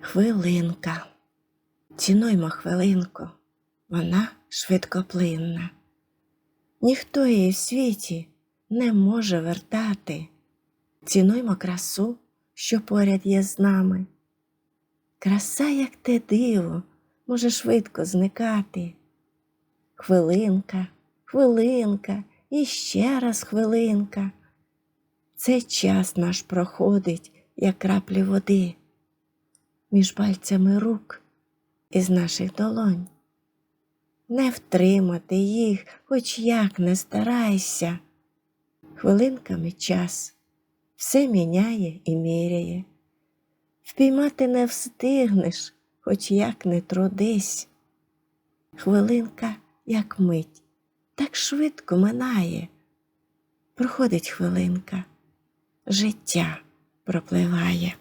Хвилинка. Цінуймо хвилинку, вона швидкоплинна. Ніхто її в світі не може вертати. Цінуймо красу, що поряд є з нами. Краса, як те диво, може швидко зникати. Хвилинка, хвилинка і ще раз хвилинка. Цей час наш проходить, як краплі води, між пальцями рук із наших долонь. Не втримати їх, хоч як не старайся. Хвилинками час все міняє і міряє. Впіймати не встигнеш, хоч як не трудись. Хвилинка, як мить, так швидко минає. Проходить хвилинка, життя пропливає.